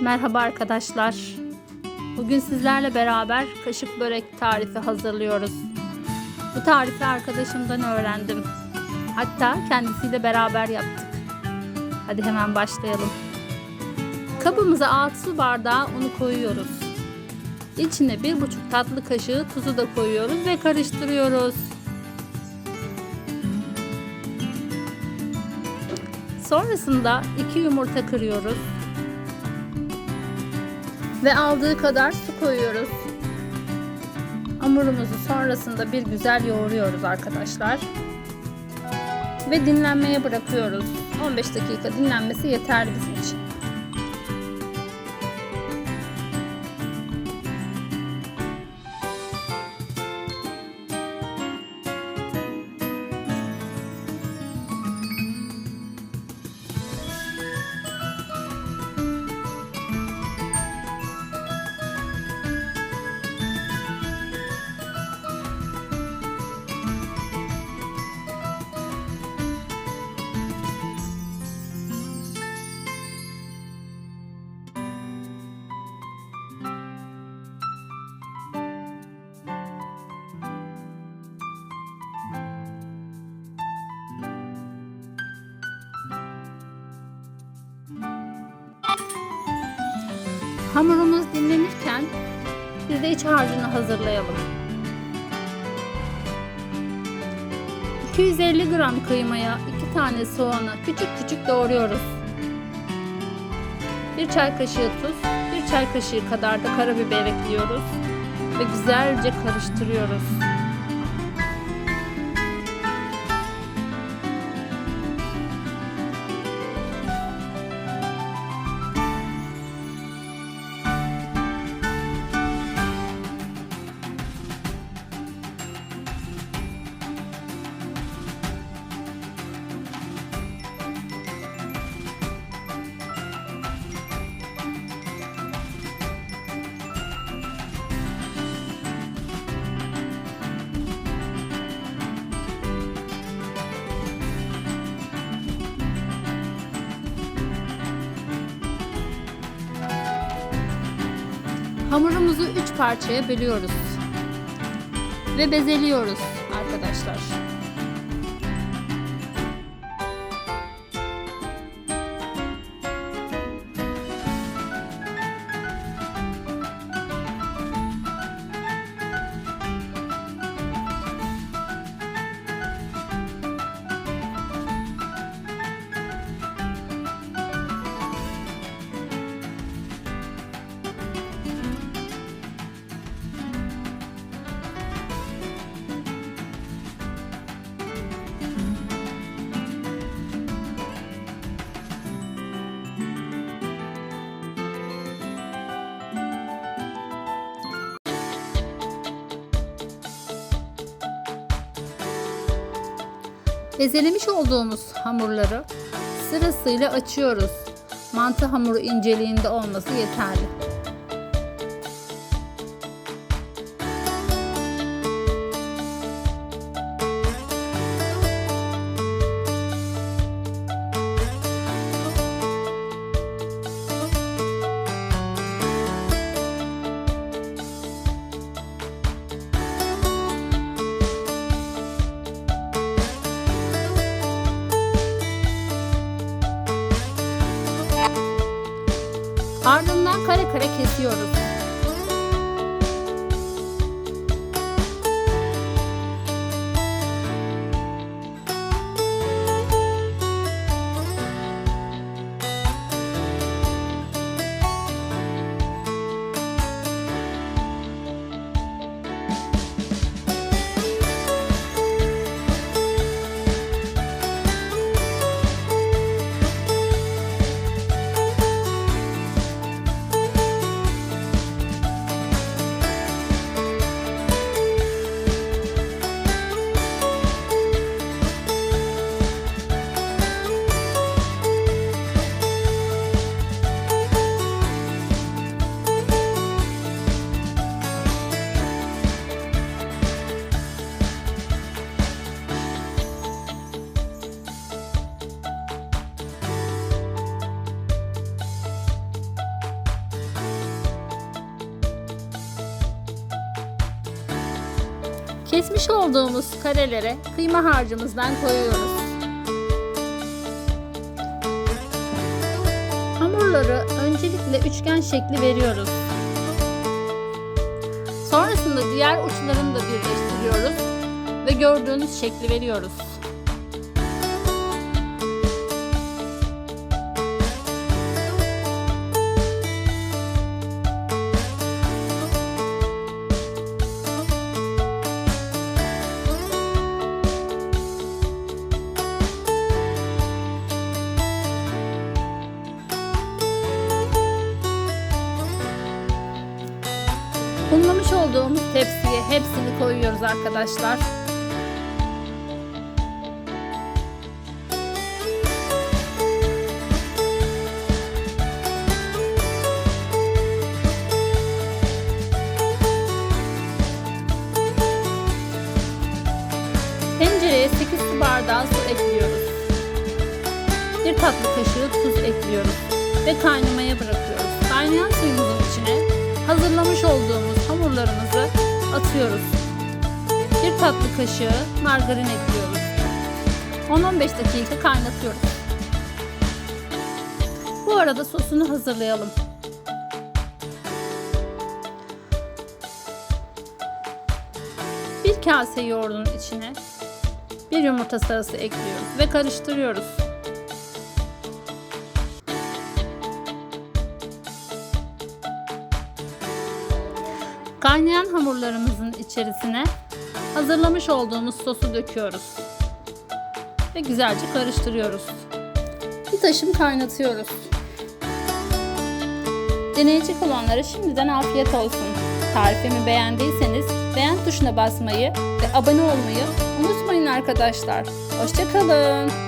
Merhaba arkadaşlar. Bugün sizlerle beraber kaşık börek tarifi hazırlıyoruz. Bu tarifi arkadaşımdan öğrendim. Hatta kendisiyle beraber yaptık. Hadi hemen başlayalım. Kabımıza 6 su bardağı unu koyuyoruz. İçine 1,5 tatlı kaşığı tuzu da koyuyoruz ve karıştırıyoruz. Sonrasında 2 yumurta kırıyoruz. Ve aldığı kadar su koyuyoruz. Hamurumuzu sonrasında bir güzel yoğuruyoruz arkadaşlar. Ve dinlenmeye bırakıyoruz. 15 dakika dinlenmesi yeterli bizim için. Hamurumuz dinlenirken biz de iç harcını hazırlayalım. 250 gram kıymaya 2 tane soğanı küçük küçük doğruyoruz. 1 çay kaşığı tuz, 1 çay kaşığı kadar da karabiber ekliyoruz ve güzelce karıştırıyoruz. Hamurumuzu 3 parçaya bölüyoruz. Ve bezeliyoruz arkadaşlar. Ezelemiş olduğumuz hamurları sırasıyla açıyoruz. Mantı hamuru inceliğinde olması yeterli. Kare kare kesiyoruz. Kesmiş olduğumuz karelere kıyma harcımızdan koyuyoruz. Hamurları öncelikle üçgen şekli veriyoruz. Sonrasında diğer uçlarını da birleştiriyoruz ve gördüğünüz şekli veriyoruz. Olduğumuz tepsiye hepsini koyuyoruz arkadaşlar. Tencereye 8 su bardağı su ekliyoruz. Bir tatlı kaşığı tuz ekliyoruz ve kaynamaya bırakıyoruz. Kaynayan suyumuzun içine hazırlamış olduğumuz hamurlarımızı atıyoruz. Bir tatlı kaşığı margarin ekliyoruz. 10-15 dakika kaynatıyoruz. Bu arada sosunu hazırlayalım. Bir kase yoğurdun içine bir yumurta sarısı ekliyoruz ve karıştırıyoruz. Kaynayan hamurlarımızın içerisine hazırlamış olduğumuz sosu döküyoruz. Ve güzelce karıştırıyoruz. Bir taşım kaynatıyoruz. Deneyecek olanlara şimdiden afiyet olsun. Tarifimi beğendiyseniz beğen tuşuna basmayı ve abone olmayı unutmayın arkadaşlar. Hoşçakalın.